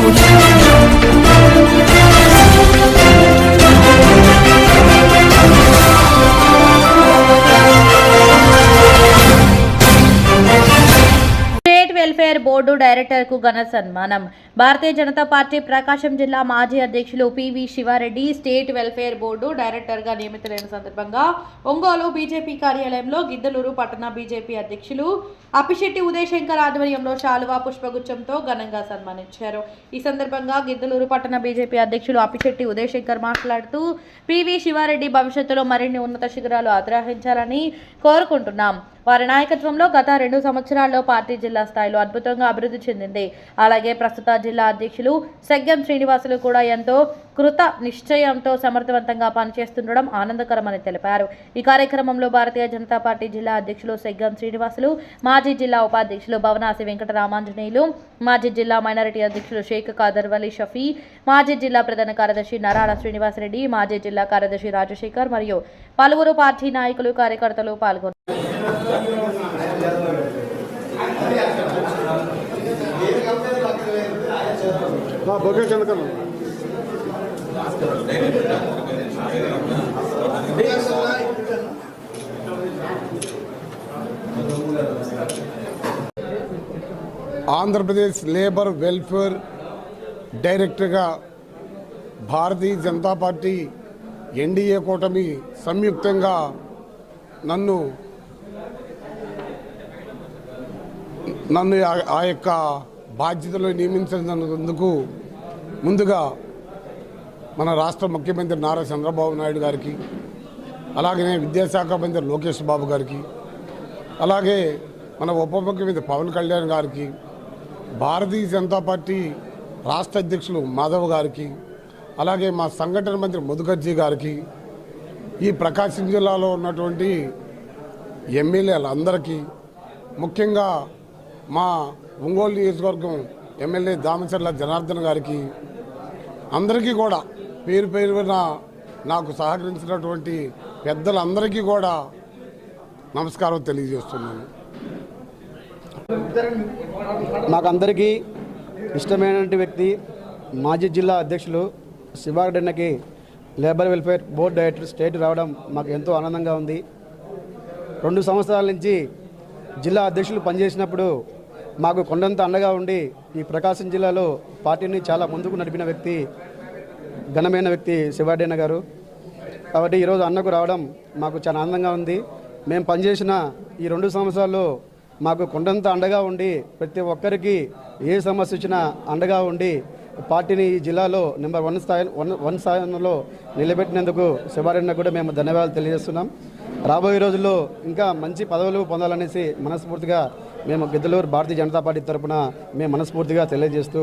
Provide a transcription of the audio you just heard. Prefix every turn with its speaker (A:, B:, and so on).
A: State board డైరెక్టర్కు ఘన సన్మానం. Bharatiya Janata party ప్రకాశం జిల్లా మాజీ అధ్యక్షులు P V Sivareddy state welfare board డైరెక్టర్గా నియమితులైన సందర్భంగా ఒంగోలు బీజేపీ కార్యాలయంలో గిద్దలూరు పట్టణ బీజేపీ అధ్యక్షులు అప్పిశెట్టి ఉదయశంకర్ ఆధ్వర్యంలో శాలువా పుష్పగుచ్చంతో ఘనంగా సన్మానించారు. ఈ సందర్భంగా గిద్దలూరు పట్టణ బీజేపీ అధ్యక్షులు అప్పిశెట్టి ఉదయశంకర్ మాట్లాడుతూ పివి శివారెడ్డి భవిష్యత్తులో మరిన్ని ఉన్నత శిఖరాలు ఆగ్రహించాలని కోరుకుంటున్నాం. వారి నాయకత్వంలో గత రెండు సంవత్సరాల్లో పార్టీ జిల్లా స్థాయిలో అద్భుతంగా అభివృద్ధి చెందింది. అలాగే ప్రస్తుత జిల్లా అధ్యక్షులు సెగ్గం శ్రీనివాసులు కూడా ఎంతో కృత నిశ్చయంతో సమర్థవంతంగా పనిచేస్తుండడం ఆనందకరమని తెలిపారు. ఈ కార్యక్రమంలో భారతీయ జనతా పార్టీ జిల్లా అధ్యక్షులు సెగ్గం శ్రీనివాసులు మాజీ జిల్లా ఉపాధ్యక్షులు భవనాసి వెంకట రామాంజనేయులు మాజీ జిల్లా మైనారిటీ అధ్యక్షులు షేక్ కాదర్ వలీ షఫీ మాజీ జిల్లా ప్రధాన కార్యదర్శి నరాల శ్రీనివాసరెడ్డి మాజీ జిల్లా కార్యదర్శి రాజశేఖర్ మరియు పలువురు పార్టీ నాయకులు కార్యకర్తలు పాల్గొన్నారు.
B: బొకే ఆంధ్రప్రదేశ్ లేబర్ వెల్ఫేర్ డైరెక్టర్గా భారతీయ జనతా పార్టీ ఎన్డీఏ కూటమి సంయుక్తంగా నన్ను నన్ను ఆ- యొక్క బాధ్యతలో నియమించినందుకు ముందుగా మన రాష్ట్ర ముఖ్యమంత్రి నారా చంద్రబాబు నాయుడు గారికి అలాగనే విద్యాశాఖ మంత్రి లోకేష్ బాబు గారికి అలాగే మన ఉప ముఖ్యమంత్రి పవన్ కళ్యాణ్ గారికి భారతీయ జనతా పార్టీ రాష్ట్ర అధ్యక్షులు మాధవ్ గారికి అలాగే మా సంఘటన మంత్రి మధుకర్జీ గారికి ఈ ప్రకాశం జిల్లాలో ఉన్నటువంటి ఎమ్మెల్యేలందరికీ ముఖ్యంగా మా ఒంగోలు నియోజకవర్గం ఎమ్మెల్యే దామచర్ల జనార్దన్ గారికి అందరికీ కూడా పేరు పేరున నాకు సహకరించినటువంటి పెద్దలందరికీ కూడా నమస్కారం తెలియజేస్తున్నాను.
C: మాకందరికీ ఇష్టమైనటువంటి వ్యక్తి మాజీ జిల్లా అధ్యక్షులు శివారెడ్డికి labour welfare board director state రావడం మాకు ఎంతో ఆనందంగా ఉంది. రెండు సంవత్సరాల నుంచి జిల్లా అధ్యక్షులు పనిచేసినప్పుడు మాకు కొండంత అండగా ఉండి ఈ ప్రకాశం జిల్లాలో పార్టీని చాలా ముందుకు నడిపిన వ్యక్తి ఘనమైన వ్యక్తి శివాడేన గారు. కాబట్టి ఈరోజు అన్నకు రావడం మాకు చాలా ఆనందంగా ఉంది. మేము పనిచేసిన ఈ రెండు సంవత్సరాల్లో మాకు కొండంత అండగా ఉండి ప్రతి ఒక్కరికి ఏ సమస్య వచ్చినా అండగా ఉండి పార్టీని ఈ జిల్లాలో నెంబర్ వన్ స్థాయి వన్ వన్ స్థాయిలో నిలబెట్టినందుకు శివారెడ్డి కూడా మేము ధన్యవాదాలు తెలియజేస్తున్నాం. రాబోయే రోజుల్లో ఇంకా మంచి పదవులు పొందాలనేసి మనస్ఫూర్తిగా మేము గిద్దలూరు భారతీయ జనతా పార్టీ తరపున మేము మనస్ఫూర్తిగా తెలియజేస్తూ